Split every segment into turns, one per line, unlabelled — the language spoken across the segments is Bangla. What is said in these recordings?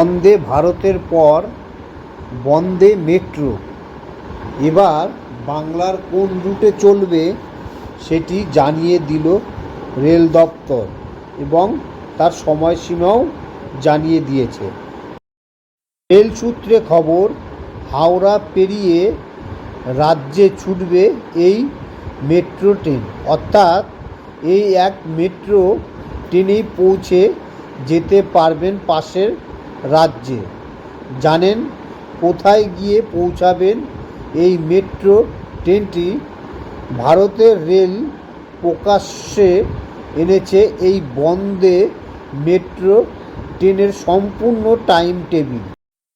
বন্দে ভারতের পর বন্দে মেট্রো। এবার বাংলার কোন রুটে চলবে সেটি জানিয়ে দিল রেল দপ্তর এবং তার সময়সীমাও জানিয়ে দিয়েছে। রেল সূত্রে খবর, হাওড়া পেরিয়ে রাজ্যে ছুটবে এই মেট্রো ট্রেন। অর্থাৎ এই এক মেট্রো ট্রেনেই পৌঁছে যেতে পারবেন পাশের রাজ্যে। জানেন কোথায় গিয়ে পৌঁছাবেন এই মেট্রো ট্রেনটি? ভারতের রেল প্রকাশ্যে এনেছে এই বন্দে মেট্রো ট্রেনের সম্পূর্ণ টাইম টেবিল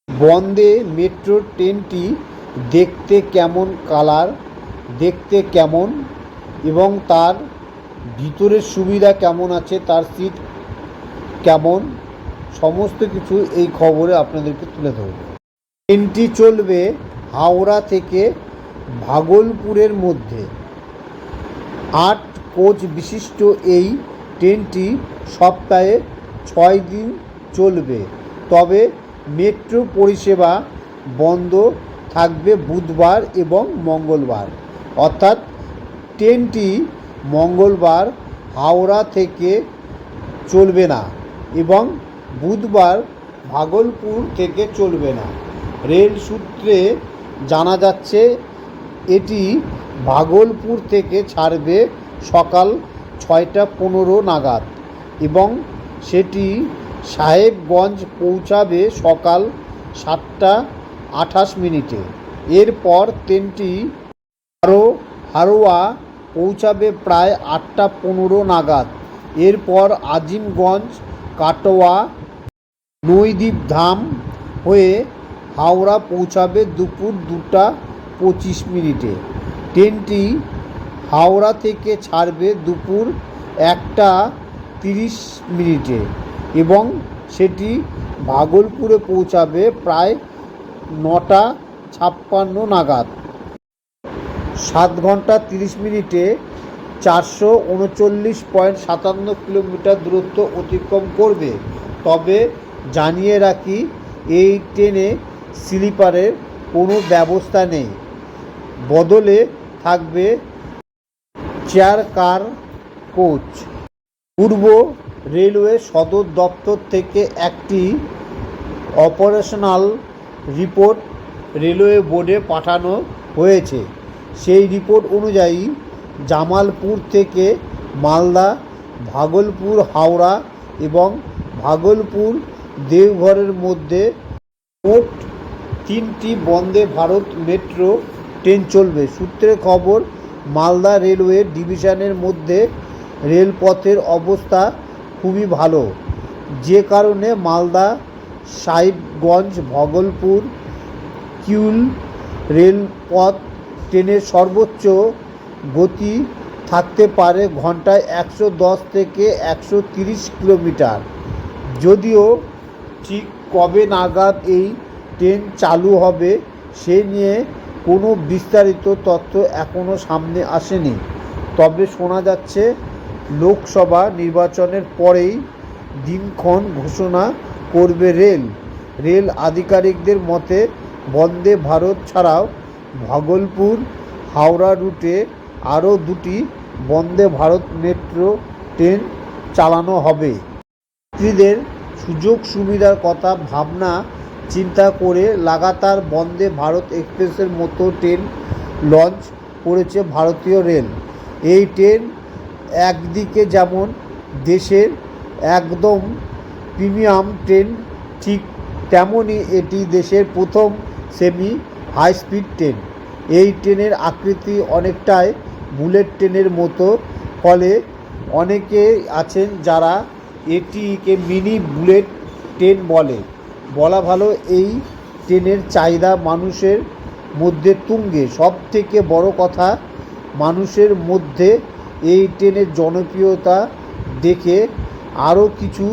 বন্দে মেট্রো ট্রেনটি দেখতে কেমন কালার, দেখতে কেমন এবং তার ভিতরের সুবিধা কেমন আছে, তার সিট কেমন? সমস্ত কিছু এই খবরে আপনাদেরকে তুলে ধরব। ট্রেনটি চলবে হাওড়া থেকে ভাগলপুরের মধ্যে। আট কোচ বিশিষ্ট এই ট্রেনটি সপ্তাহে ছয় দিন চলবে। তবে মেট্রো পরিষেবা বন্ধ থাকবে বুধবার এবং মঙ্গলবার। অর্থাৎ ট্রেনটি মঙ্গলবার হাওড়া থেকে চলবে না এবং বুধবার ভাগলপুর থেকে চলবে না। রেল সূত্রে জানা যাচ্ছে, এটি ভাগলপুর থেকে ছাড়বে সকাল ছয়টা পনেরো নাগাদ এবং সেটি সাহেবগঞ্জ পৌঁছাবে সকাল সাতটা আঠাশ মিনিটে। এরপর ট্রেনটি আরও হারোয়া পৌঁছাবে প্রায় আটটা পনেরো নাগাদ। এরপর আজিমগঞ্জ, কাটোয়া নৈদ্বীপ ধাম হয়ে হাওড়া পৌঁছাবে দুপুর দুটা পঁচিশ মিনিটে। ট্রেনটি হাওড়া থেকে ছাড়বে দুপুর একটা তিরিশ মিনিটে এবং সেটি ভাগলপুরে পৌঁছাবে প্রায় নটা ছাপ্পান্ন নাগাদ। সাত ঘণ্টা তিরিশ মিনিটে চারশো উনচল্লিশ পয়েন্ট সাতান্ন কিলোমিটার দূরত্ব অতিক্রম করবে। তবে জানিয়ে রাখি, এই ট্রেনে স্লিপারের কোনো ব্যবস্থা নেই। বদলে থাকবে চেয়ার কার কোচ। পূর্ব রেলওয়ে সদর দপ্তর থেকে একটি অপারেশনাল রিপোর্ট রেলওয়ে বোর্ডে পাঠানো হয়েছে। সেই রিপোর্ট অনুযায়ী জামালপুর থেকে মালদা, ভাগলপুর, হাওড়া এবং ভাগলপুর দেওঘরের মধ্যে মোট তিনটি বন্দে ভারত মেট্রো ট্রেন চলবে। সূত্রে খবর, মালদা রেলওয়ে ডিভিশনের মধ্যে রেলপথের অবস্থা খুবই ভালো। যে কারণে মালদা, সাহিবগঞ্জ, ভগলপুর, কিউল রেলপথ ট্রেনের সর্বোচ্চ গতি থাকতে পারে ঘন্টায় একশো দশ থেকে একশো তিরিশ কিলোমিটার। যদিও ঠিক কবে নাগাদ এই ট্রেন চালু হবে, সে নিয়ে কোনো বিস্তারিত তথ্য এখনও সামনে আসেনি। তবে শোনা যাচ্ছে, লোকসভা নির্বাচনের পরেই দিনক্ষণ ঘোষণা করবে রেল। রেল আধিকারিকদের মতে, বন্দে ভারত ছাড়াও ভাগলপুর, হাওড়া রুটে আরও দুটি বন্দে ভারত মেট্রো ট্রেন চালানো হবে। যাত্রীদের সুযোগ সুবিধার কথা ভাবনা চিন্তা করে লাগাতার বন্দে ভারত এক্সপ্রেসের মতো ট্রেন লঞ্চ করেছে ভারতীয় রেল। এই ট্রেন একদিকে যেমন দেশের একদম প্রিমিয়াম ট্রেন, ঠিক তেমনই এটি দেশের প্রথম সেমি হাই স্পিড ট্রেন। এই ট্রেনের আকৃতি অনেকটাই বুলেট ট্রেনের মতো, ফলে অনেকে আছেন যারা এটিকে মিনি বুলেট ট্রেন বলে। বলা ভালো, এই ট্রেনের চাহিদা মানুষের মধ্যে তুঙ্গে। সব থেকে বড় কথা, মানুষের মধ্যে এই ট্রেনের জনপ্রিয়তা দেখে আরও কিছু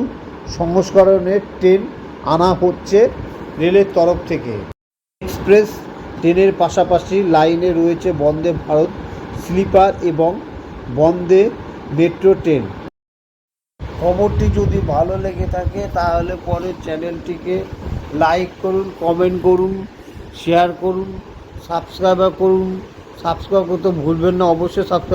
সংস্করণের ট্রেন আনা হচ্ছে রেলের তরফ থেকে। এক্সপ্রেস ট্রেনের পাশাপাশি লাইনে রয়েছে বন্দে ভারত স্লিপার এবং বন্দে মেট্রো ট্রেন। খবরটি যদি ভালো লেগে থাকে, তাহলে পরে চ্যানেলটিকে লাইক করুন কমেন্ট করুন শেয়ার করুন সাবস্ক্রাইবার করুন। সাবস্ক্রাইব করতে ভুলবেন না, অবশ্যই সাবস্ক্রাইব